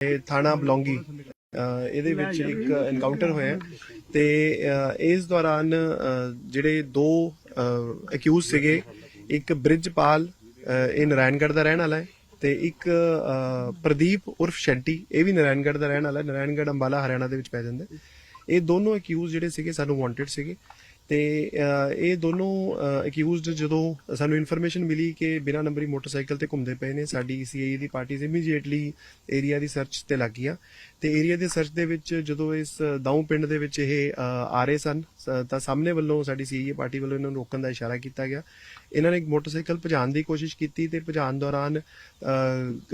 ਇਹ ਥਾਣਾ ਬਲੌਂਗੀ ਇਹਦੇ ਵਿੱਚ ਇੱਕ ਐਨਕਾਊਂਟਰ ਹੋਇਆ। ਤੇ ਇਸ ਦੌਰਾਨ ਜਿਹੜੇ ਦੋ ਅਕਿਊਜ਼ ਸੀਗੇ, ਇੱਕ ਬ੍ਰਿਜਪਾਲ ਇਹ ਨਰਾਇਣਗੜ੍ਹ ਦਾ ਰਹਿਣ ਵਾਲਾ ਹੈ ਤੇ ਇੱਕ ਪ੍ਰਦੀਪ ਉਰਫ ਸ਼ੈਂਟੀ, ਇਹ ਵੀ ਨਾਰਾਇਣਗੜ੍ਹ ਦਾ ਰਹਿਣ ਵਾਲਾ ਹੈ। ਨਾਰਾਇਣਗੜ੍ਹ ਅੰਬਾਲਾ, ਹਰਿਆਣਾ ਦੇ ਵਿੱਚ ਪੈ ਜਾਂਦਾ ਇਹ ਦੋਨੋਂ ਅਕਿਊਜ਼ ਜਿਹੜੇ ਸੀਗੇ, ਸਾਨੂੰ ਵਾਂਟਡ ਸੀਗੇ। ਤੇ ਇਹ ਦੋਨੋਂ ਅਕਿਊਜ਼ਡ ਜਦੋਂ ਸਾਨੂੰ ਇਨਫੋਰਮੇਸ਼ਨ ਮਿਲੀ ਕਿ ਬਿਨਾਂ ਨੰਬਰੀ ਮੋਟਰਸਾਈਕਲ ਤੇ ਘੁੰਮਦੇ ਪਏ ਨੇ, ਸਾਡੀ ਸੀਆਈ ਦੀ ਪਾਰਟੀਜ਼ ਇਮੀਡੀਏਟਲੀ ਏਰੀਆ ਦੀ ਸਰਚ ਤੇ ਲੱਗ ਗਈਆਂ। ਤੇ ਏਰੀਆ ਦੇ ਸਰਚ ਦੇ ਵਿੱਚ ਜਦੋਂ ਇਸ ਦਾਊ ਪਿੰਡ ਦੇ ਵਿੱਚ ਇਹ ਆ ਰਹੇ ਸਨ ਤਾਂ ਸਾਹਮਣੇ ਵੱਲੋਂ ਸਾਡੀ ਸੀਆਈ ਪਾਰਟੀ ਵੱਲੋਂ ਇਹਨਾਂ ਨੂੰ ਰੋਕਣ ਦਾ ਇਸ਼ਾਰਾ ਕੀਤਾ ਗਿਆ। ਇਹਨਾਂ ਨੇ ਇੱਕ ਮੋਟਰਸਾਈਕਲ ਭਜਾਉਣ ਦੀ ਕੋਸ਼ਿਸ਼ ਕੀਤੀ ਤੇ ਭਜਾਉਣ ਦੌਰਾਨ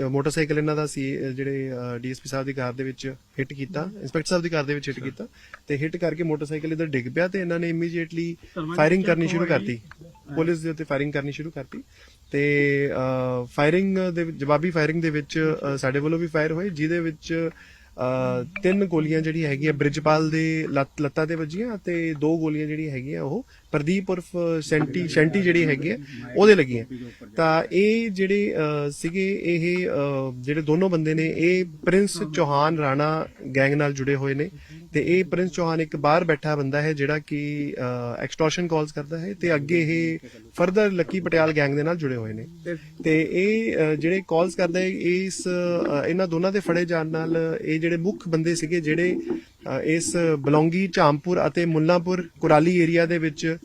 ਮੋਟਰਸਾਈਕਲ ਇਹਨਾਂ ਦਾ ਸੀ ਜਿਹੜੇ ਡੀਐਸਪੀ ਸਾਹਿਬ ਦੀ ਕਾਰ ਦੇ ਵਿੱਚ ਹਿੱਟ ਕੀਤਾ ਇੰਸਪੈਕਟਰ ਸਾਹਿਬ ਦੀ ਕਾਰ ਦੇ ਵਿੱਚ ਹਿੱਟ ਕੀਤਾ ਤੇ ਹਿੱਟ ਕਰਕੇ ਮੋਟਰਸਾਈਕਲ ਇਧਰ ਡਿੱਗ ਪਿਆ ਤੇ ਇਹਨਾਂ ਨੇ ਇਮੀਡੀਏਟਲੀ ਫਾਇਰਿੰਗ ਕਰਨੀ ਸ਼ੁਰੂ ਕਰਤੀ। ਪੁਲਿਸ ਦੇ ਉੱਤੇ ਫਾਇਰਿੰਗ ਕਰਨੀ ਸ਼ੁਰੂ ਕਰਤੀ ਤੇ ਫਾਇਰਿੰਗ ਦੇ ਜਵਾਬੀ ਫਾਇਰਿੰਗ ਦੇ ਵਿੱਚ ਸਾਡੇ ਵੱਲੋਂ ਵੀ ਫਾਇਰ ਹੋਏ ਜਿਹਦੇ ਵਿੱਚ ਤਿੰਨ ਗੋਲੀਆਂ ਜਿਹੜੀ ਹੈਗੀਆਂ, ਬ੍ਰਿਜਪਾਲ ਦੇ ਲੱਤ, ਲੱਤਾਂ ਤੇ ਵੱਜੀਆਂ ਤੇ ਦੋ ਗੋਲੀਆਂ ਜਿਹੜੀ ਹੈਗੀਆਂ, ਉਹ ਪ੍ਰਦੀਪ ਉਰਫ ਸੈਂਟੀ, ਸ਼ੈਂਟੀ ਜਿਹੜੀ ਹੈਗੀ ਹੈ, ਉਹਦੇ ਲੱਗੀਆਂ। ਤਾਂ ਇਹ ਜਿਹੜੇ ਸੀਗੇ, ਇਹ ਜਿਹੜੇ ਦੋਨੋਂ ਬੰਦੇ ਨੇ, ਇਹ ਪ੍ਰਿੰਸ ਚੌਹਾਨ ਰਾਣਾ ਗੈਂਗ ਨਾਲ ਜੁੜੇ ਹੋਏ ਨੇ। ਤੇ ਇਹ ਪ੍ਰਿੰਸ ਚੌਹਾਨ ਇੱਕ ਬਾਹਰ ਬੈਠਾ ਬੰਦਾ ਹੈ ਜਿਹੜਾ ਕਿ ਐਕਸਟੋਰਸ਼ਨ ਕਾਲਸ ਕਰਦਾ ਹੈ ਤੇ ਅੱਗੇ ਇਹ ਫਰਦਰ ਲੱਕੀ ਪਟਿਆਲ ਗੈਂਗ ਦੇ ਨਾਲ ਜੁੜੇ ਹੋਏ ਨੇ। ਤੇ ਇਹ ਅਹ, ਜਿਹੜੇ ਕਾਲਸ ਕਰਦਾ ਹੈ ਇਸ ਇਹਨਾਂ ਦੋਨਾਂ ਦੇ ਫੜੇ ਜਾਣ ਨਾਲ ਇਹ ਜਿਹੜੇ ਮੁੱਖ ਬੰਦੇ ਸੀਗੇ ਜਿਹੜੇ ਇਸ ਬਲੌਂਗੀ ਝਾਮਪੁਰ ਅਤੇ ਮੁੱਲਾਂਪੁਰ ਕੁਰਾਲੀ ਏਰੀਆ ਦੇ ਵਿੱਚ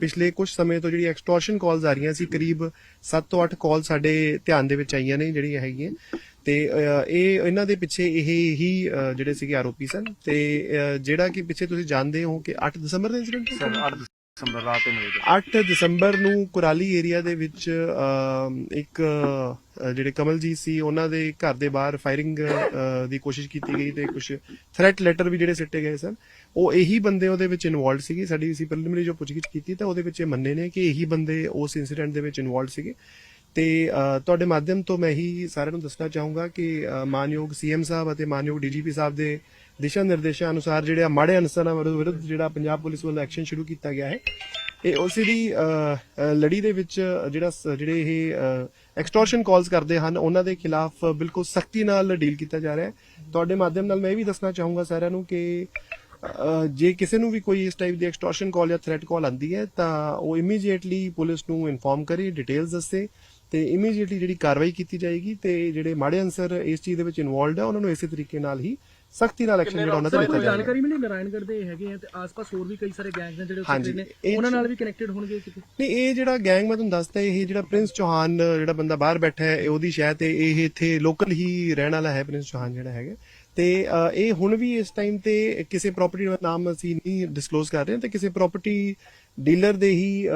ਪਿਛਲੇ ਕੁਝ ਸਮੇਂ ਤੋਂ ਜਿਹੜੀ ਐਕਸਟੋਰਸ਼ਨ ਕਾਲਸ ਆ ਰਹੀਆਂ ਸੀ, ਕਰੀਬ 7 ਤੋਂ 8 ਕਾਲ ਸਾਡੇ ਧਿਆਨ ਦੇ ਵਿੱਚ ਆਈਆਂ ਨੇ ਜਿਹੜੀਆਂ ਹੈਗੀਆਂ। ਤੇ ਇਹ, ਇਹਨਾਂ ਦੇ ਪਿੱਛੇ ਇਹ ਹੀ ਜਿਹੜੇ ਸੀਗੇ ਆਰੋਪੀ ਸਨ। ਤੇ ਜਿਹੜਾ ਕਿ ਪਿੱਛੇ ਤੁਸੀਂ ਜਾਣਦੇ ਹੋ ਕਿ 8 ਦਸੰਬਰ ਦਾ ਇਨਸੀਡੈਂਟ ਸਰ 8 ਦਸੰਬਰ ਰਾਤ ਨੂੰ ਵਜੇ 8 ਦਸੰਬਰ ਨੂੰ ਕੁਰਾਲੀ ਏਰੀਆ ਦੇ ਵਿੱਚ ਅਮ, ਇੱਕ ਅ, ਜਿਹੜੇ ਕਮਲਜੀਤ ਸੀ ਉਹਨਾਂ ਦੇ ਘਰ ਦੇ ਬਾਹਰ ਫਾਇਰਿੰਗ ਅ, ਦੀ ਕੋਸ਼ਿਸ਼ ਕੀਤੀ ਗਈ ਤੇ ਕੁਝ ਥ੍ਰੈਟ ਲੈਟਰ ਵੀ ਜਿਹੜੇ ਸਿੱਟੇ ਗਏ ਸਨ। ਉਹ ਇਹੀ ਬੰਦੇ ਉਹਦੇ ਵਿੱਚ ਇਨਵੋਲਡ ਸੀਗੇ। ਸਾਡੀ ਅਸੀਂ ਪ੍ਰੀਲਿਮਿਨਰੀ ਜੋ ਪੁੱਛਗਿੱਛ ਕੀਤੀ ਤਾਂ ਉਹਦੇ ਵਿੱਚ ਇਹ ਮੰਨੇ ਨੇ ਕਿ ਇਹੀ ਬੰਦੇ ਉਸ ਇਨਸੀਡੈਂਟ ਦੇ ਵਿੱਚ ਇਨਵੋਲਡ ਸੀਗੇ। ਤੇ ਅ, ਤੁਹਾਡੇ ਮਾਧਿਅਮ ਤੋਂ ਮੈਂ ਹੀ ਸਾਰਿਆਂ ਨੂੰ ਦੱਸਣਾ ਚਾਹੂੰਗਾ ਕਿ ਅ, ਮਾਨਯੋਗ ਸੀਐਮ ਸਾਹਿਬ ਅਤੇ ਮਾਨਯੋਗ ਡੀਜੀਪੀ ਸਾਹਿਬ ਦੇ ਦਿਸ਼ਾ ਨਿਰਦੇਸ਼ਾਂ ਅਨੁਸਾਰ ਜਿਹੜੇ ਆ ਮਾੜੇ ਅਨਸਰਾਂ ਵਿਰੁੱਧ ਜਿਹੜਾ ਪੰਜਾਬ ਪੁਲਿਸ ਵੱਲੋਂ ਐਕਸ਼ਨ ਸ਼ੁਰੂ ਕੀਤਾ ਗਿਆ ਹੈ। ਇਹ ਉਸੇ ਦੀ ਲੜੀ ਦੇ ਵਿੱਚ ਜਿਹੜਾ ਜਿਹੜੇ ਇਹ ਐਕਸਟੋਰਸ਼ਨ ਕਾਲਸ ਕਰਦੇ ਹਨ, ਉਹਨਾਂ ਦੇ ਖਿਲਾਫ ਬਿਲਕੁਲ ਸਖਤੀ ਨਾਲ ਡੀਲ ਕੀਤਾ ਜਾ ਰਿਹਾ ਹੈ। ਤੁਹਾਡੇ ਮਾਧਿਅਮ ਨਾਲ ਮੈਂ ਇਹ ਵੀ ਦੱਸਣਾ ਚਾਹੂੰਗਾ ਸਾਰਿਆਂ ਨੂੰ ਕਿ ਜੇ ਕਿਸੇ ਨੂੰ ਵੀ ਕੋਈ ਇਸ ਟਾਈਪ ਦੀ ਐਕਸਟੋਰਸ਼ਨ ਕਾਲ ਜਾਂ ਥ੍ਰੈਟ ਕਾਲ ਆਂਦੀ ਹੈ, ਤਾਂ ਉਹ ਇਮੀਡੀਏਟਲੀ ਪੁਲਿਸ ਨੂੰ ਇਨਫੋਰਮ ਕਰੇ ਡਿਟੇਲਸ ਦੱਸੇ ਤੇ ਇਮੀਡੀਏਟਲੀ ਜਿਹੜੀ ਕਾਰਵਾਈ ਕੀਤੀ ਜਾਏਗੀ ਤੇ ਜਿਹੜੇ ਮਾੜੇ ਅਨਸਰ ਇਸ ਚੀਜ਼ ਦੇ ਵਿੱਚ ਇਨਵੋਲਡ ਹੈ ਉਹਨਾਂ ਨੂੰ ਇਸੇ ਤਰੀਕੇ ਨਾਲ ਹੀ ਸਖਤੀ ਨਾਲ ਐਕਸ਼ਨ ਜਿਹੜਾ ਉਹਨਾਂ ਤੇ ਲਿੱਤਾ ਕੋਈ ਜਾਏਗਾ। ਜਾਣਕਾਰੀ ਮਿਲੀ? ਨਾਰਾਇਣਗੜ੍ਹ ਦੇ ਹੈਗੇ ਆ ਤੇ ਆਸ-ਪਾਸ ਹੋਰ ਵੀ ਕਈ ਸਾਰੇ ਗੈਂਗਸ ਨੇ ਜਿਹੜੇ ਉੱਥੇ ਹਾਂਜੀ, ਨੇ। ਇਹ ਉਹਨਾਂ ਨਾਲ ਵੀ ਕਨੈਕਟਡ ਹੋਣਗੇ ਕਿਤੇ? ਨਹੀਂ ਇਹ ਜਿਹੜਾ ਗੈਂਗ ਮੈਂ ਤੁਹਾਨੂੰ ਦੱਸਦਾ ਇਹ ਜਿਹੜਾ ਪ੍ਰਿੰਸ ਚੌਹਾਨ ਜਿਹੜਾ ਬੰਦਾ ਬਾਹਰ ਬੈਠਾ ਹੈ ਇਹ ਉਹਦੀ ਸ਼ਾਇਦ ਤੇ ਇਹ ਇੱਥੇ ਲੋਕਲ ਹੀ ਰਹਿਣ ਵਾਲਾ ਹੈ ਪ੍ਰਿੰਸ ਚੌਹਾਨ ਜਿਹੜਾ ਹੈਗਾ। ਤੇ ਅ, ਇਹ ਹੁਣ ਵੀ ਇਸ ਟਾਈਮ ਤੇ ਕਿਸੇ ਪ੍ਰਾਪਰਟੀ ਦਾ ਨਾਮ ਅਸੀਂ ਨਹੀਂ ਡਿਸਕਲੋਜ਼ ਕਰ ਰਹੇ ਤੇ ਕਿਸੇ ਪ੍ਰਾਪਰਟੀ ਡੀਲਰ ਦੇ ਹੀ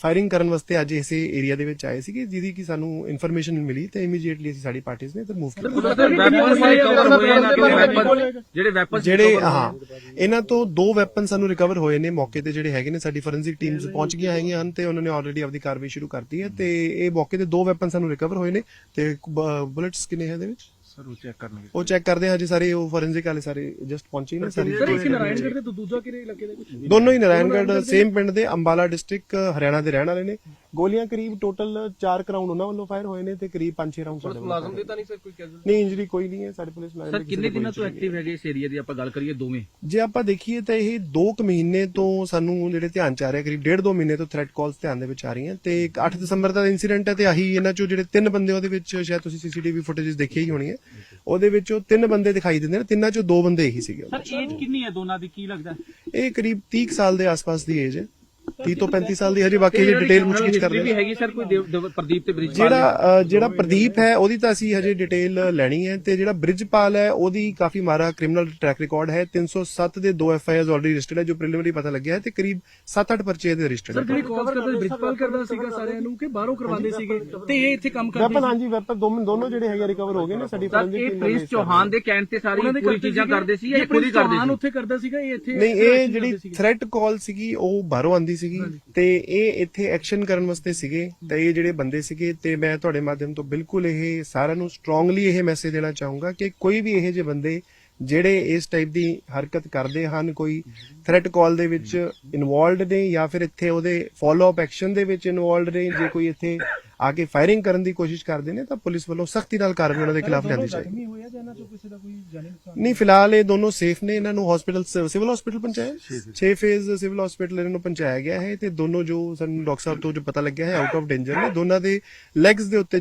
ਫਾਇਰਿੰਗ ਕਰਨ ਵਾਸਤੇ ਅੱਜ ਇਸੇ ਏਰੀਆ ਦੇ ਵਿੱਚ ਆਏ ਸੀਗੇ ਜਿਹਦੀ ਕਿ ਸਾਨੂੰ ਇਨਫੋਰਮੇਸ਼ਨ ਮਿਲੀ ਤੇ ਇਮੀਡੀਏਟਲੀ ਅਸੀਂ ਸਾਡੀ ਪਾਰਟੀਆਂ ਨੇ ਇੱਧਰ ਮੂਵ ਕੀਤਾ। ਕਿਤੇ ਵੈਪਨ ਜਿਹੜੇ ਵੈਪਨਸ ਜਿਹੜੇ ਹਾਂ ਇਹਨਾਂ ਤੋਂ ਦੋ ਵੈਪਨ ਸਾਨੂੰ ਰਿਕਵਰ ਹੋਏ ਨੇ ਮੌਕੇ ਤੇ ਜਿਹੜੇ ਹੈਗੇ ਨੇ ਸਾਡੀ ਫੋਰੈਂਸਿਕ ਟੀਮਸ ਪਹੁੰਚ ਗਈਆਂ ਹੈਗੀਆਂ ਹਨ ਤੇ ਉਹਨਾਂ ਨੇ ਆਲਰੇਡੀ ਆਪਦੀ ਕਾਰਵਾਈ ਸ਼ੁਰੂ ਕਰਤੀ ਹੈ ਤੇ ਇਹ ਮੌਕੇ ਤੇ ਦੋ ਵੈਪਨ ਸਾਨੂੰ ਰਿਕਵਰ ਹੋਏ ਨੇ ਤੇ ਬੁਲੇਟਸ ਕਿੰਨੇ ਹੈ ਇਹਦੇ ਵਿੱਚ। ਸਰ ਉਹ ਚੈੱਕ ਕਰਨਗੇ। ਉਹ ਚੈੱਕ ਕਰਦੇ ਹਾਂ ਜੀ ਸਾਰੇ ਉਹ ਫੋਰੈਂਸਿਕ ਵਾਲੇ ਸਾਰੇ ਜਸਟ ਪਹੁੰਚੇ ਨੇ ਸਾਰੇ ਸਰ ਇੱਕ ਨਾਰਾਇਣਗੜ੍ਹ ਦੇ ਤੇ ਦੂਜਾ ਕਿਹੜੇ ਇਲਾਕੇ ਦੇ ਕੁਝ ਦੋਨੋਂ ਹੀ ਨਾਰਾਇਣਗੜ੍ਹ ਸੇਮ ਪਿੰਡ ਦੇ ਅੰਬਾਲਾ ਡਿਸਟ੍ਰਿਕਟ ਹਰਿਆਣਾ ਦੇ ਰਹਿਣ ਵਾਲੇ ਨੇ। ਗੋਲੀਆਂ ਕਰੀਬ ਟੋਟਲ 4 ਰਾਉਂਡ ਉਹਨਾਂ ਵੱਲੋਂ ਫਾਇਰ ਹੋਏ ਨੇ ਤੇ ਕਰੀਬ 5-6 ਰਾਉਂਡ ਸਾਡੇ ਵੱਲੋਂ fire ਹੋਏ। ਤਾਂ ਨਹੀਂ ਸਰ ਕੋਈ ਕੈਜੂਅਲ ਨਹੀਂ ਇੰਜਰੀ ਕੋਈ ਨਹੀਂ ਹੈ ਸਾਡੇ ਪੁਲਿਸ ਮੁਲਾਜ਼ਮ ਸਰ ਦੀ ਕਿਸੇ ਕਿੰਨੇ ਦੇ ਕੋਈ ਦਿਨਾਂ ਤੋਂ injury ਐਕਟਿਵ ਹੈਗੇ ਇਸ ਏਰੀਆ ਦੀ ਆਪਾਂ ਗੱਲ ਕਰੀਏ ਦੋਵੇਂ? ਜੇ ਆਪਾਂ ਦੇਖੀਏ ਤਾਂ ਇਹ 2 ਕੁ ਮਹੀਨੇ ਤੋਂ ਸਾਨੂੰ ਜਿਹੜੇ ਧਿਆਨ ਚ ਆ ਰਿਹਾ ਕਰੀਬ 1.5 2 ਮਹੀਨੇ ਤੋਂ ਥ੍ਰੈਟ ਕਾਲਸ ਧਿਆਨ ਦੇ ਵਿੱਚ ਆ ਰਹੀਆਂ। ਤੇ 8 ਦਸੰਬਰ ਦਾ ਇਨਸੀਡੈਂਟ ਹੈ ਤੇ ਆਹੀ ਇਹਨਾਂ ਚੋਂ ਜਿਹੜੇ ਤਿੰਨ ਬੰਦੇ ਉਹਦੇ ਵਿੱਚ ਸ਼ਾਇਦ ਤੁਸੀਂ ਸੀਸੀਟੀਵੀ ਫੁਟੇजेस ਦੇਖੀ ਹੀ ਹੋਣੀ ਹੈ। ਉਹਦੇ ਵਿੱਚੋਂ ਤਿੰਨ ਬੰਦੇ ਦਿਖਾਈ ਦਿੰਦੇ ਨੇ ਤਿੰਨਾਂ ਚੋਂ ਦੋ ਬੰਦੇ ਇਹੀ ਸੀਗੇ ਸਰ ਏਜ ਕਿੰਨੀ ਹੈ ਦੋਨਾਂ ਦੀ? ਕੀ ਲੱਗਦਾ? ਇਹ ਕਰੀਬ 30 ਕੁ ਸਾਲ ਦੇ ਆਸ-ਪਾਸ ਦੀ ਏਜ ਹੈ। 30 ਤੋਂ 35 ਸਾਲ ਦੀ ਹਜੇ ਬਾਕੀ ਜੇ ਡਿਟੇਲ ਪੁੱਛਗਿੱਛ ਕਰਦੇ ਵੀ ਹੈਗੀ ਸਰ ਕੋਈ ਪ੍ਰਦੀਪ ਤੇ ਬ੍ਰਿਜ ਜਿਹੜਾ ਜਿਹੜਾ ਪ੍ਰਦੀਪ ਹੈ ਉਹਦੀ ਤਾਂ ਅਸੀਂ ਹਜੇ ਡਿਟੇਲ ਲੈਣੀ ਹੈ ਤੇ ਜਿਹੜਾ ਬ੍ਰਿਜਪਾਲ ਹੈ ਉਹਦੀ ਕਾਫੀ ਮਾਰਾ ਕ੍ਰਿਮੀਨਲ ਟਰੈਕ ਰਿਕਾਰਡ ਹੈ। 307 ਦੇ 2 F I Rs already registered ਹੈ ਜੋ ਪ੍ਰੀਲਿਮਿਨਰੀ ਪਤਾ ਲੱਗਿਆ ਹੈ ਤੇ ਕਰੀਬ 7-8 ਪਰਚੇ ਦੇ ਰਜਿਸਟਰਡ ਸਰ ਹੈ। ਜਿਹੜੀ ਕਾਲਸ ਕਰਦੇ ਬ੍ਰਿਜਪਾਲ ਕਰਦਾ ਸੀਗਾ ਸਾਰਿਆਂ ਨੂੰ ਕਿ ਬਾਹਰੋਂ ਕਰਵਾਉਂਦੇ ਸੀਗੇ ਤੇ ਇਹ ਇੱਥੇ ਕੰਮ ਕਰਦੇ ਵੈਪਨ ਹਾਂਜੀ ਵੈਪਨ ਦੋਨੋਂ ਦੋਨੋਂ ਜਿਹੜੇ ਹੈਗੇ ਰਿਕਵਰ ਹੋ ਗਏ ਨੇ ਸਾਡੀ ਸਰ ਇਹ team ਪ੍ਰਿੰਸ ਚੌਹਾਨ ਦੇ ਕਹਿਣ ਤੇ ਸਾਰੀ ਦੇ ਪੂਰੀ ਚੀਜ਼ਾਂ ਕਰਦੇ ਸੀ ਇਹ ਖੁਦ ਹੀ ਕਰਦੇ ਸੀ? ਉੱਥੇ ਕਰਦਾ ਸੀਗਾ ਇਹ ਇੱਥੇ ਨਹੀਂ ਇਹ ਜਿਹੜੀ। ਥ੍ਰੈਟ ਕਾਲ ਸੀਗੀ ਉਹ ਬਾਹਰੋਂ ਆਂਦੀ ਸੀਗੀ ਤੇ ਇਹ ਇੱਥੇ ਐਕਸ਼ਨ ਕਰਨ ਵਾਸਤੇ ਸੀਗੇ ਤੇ ਇਹ ਜਿਹੜੇ ਬੰਦੇ ਸੀਗੇ ਤੇ ਮੈਂ ਤੁਹਾਡੇ ਮਾਧਿਅਮ ਤੋਂ ਬਿਲਕੁਲ ਇਹ ਸਾਰਿਆਂ ਨੂੰ ਸਟਰੋਂਗਲੀ ਇਹ ਮੈਸੇਜ ਦੇਣਾ ਚਾਹੂੰਗਾ ਕਿ ਕੋਈ ਵੀ ਇਹੋ ਜਿਹੇ ਬੰਦੇ ਜਿਹੜੇ ਇਸ ਟਾਈਪ ਦੀ ਹਰਕਤ ਕਰਦੇ ਹਨ ਕੋਈ ਥ੍ਰੈਟ ਕਾਲ ਦੇ ਵਿੱਚ ਇਨਵੋਲਡ ਨੇ ਜਾਂ ਫਿਰ ਇੱਥੇ ਉਹਦੇ ਫਾਲੋ ਅਪ ਐਕਸ਼ਨ ਦੇ ਵਿੱਚ ਇਨਵੋਲਡ ਨੇ ਜੇ ਕੋਈ ਇੱਥੇ ਆ ਕੇ ਫਾਇਰਿੰਗ ਕਰਨ ਦੀ ਕੋਸ਼ਿਸ਼ ਕਰਦੇ ਨੇ ਤਾਂ ਪੁਲਿਸ ਵੱਲੋਂ ਸਖਤੀ ਨਾਲ ਕਾਰਵਾਈ ਉਹਨਾਂ ਦੇ ਖਿਲਾਫ ਲਿਆਂਦੀ ਜਾਏਗੀ ਜ਼ਖਮੀ ਹੋਇਆ ਜਾਂ ਇਹਨਾਂ ਚੋਂ ਕਿਸੇ ਦਾ ਕੋਈ ਜਾਨੀ ਨੁਕਸਾਨ ਨਹੀਂ ਫਿਲਹਾਲ ਇਹ ਦੋਨੋਂ ਸੇਫ ਨੇ ਇਹਨਾਂ ਨੂੰ ਹਸਪੀਟਲ ਸਿਵਲ ਹਸਪੀਟਲ ਪਹੁੰਚਾਇਆ? 6 ਫੇਜ਼ ਸਿਵਲ ਹਸਪੀਟਲ ਇਹਨਾਂ ਨੂੰ ਪਹੁੰਚਾਇਆ ਗਿਆ ਹੈ ਤੇ ਦੋਨੋਂ ਜੋ ਸਾਨੂੰ ਡਾਕਟਰ ਸਾਹਿਬ ਤੋਂ ਜੋ ਪਤਾ ਲੱਗਿਆ ਹੈ ਆਊਟ ਆਫ ਡੇਂਜਰ ਨੇ ਦੋਨਾਂ ਦੇ ਲੈਗਸ ਦੇ ਉੱਤੇ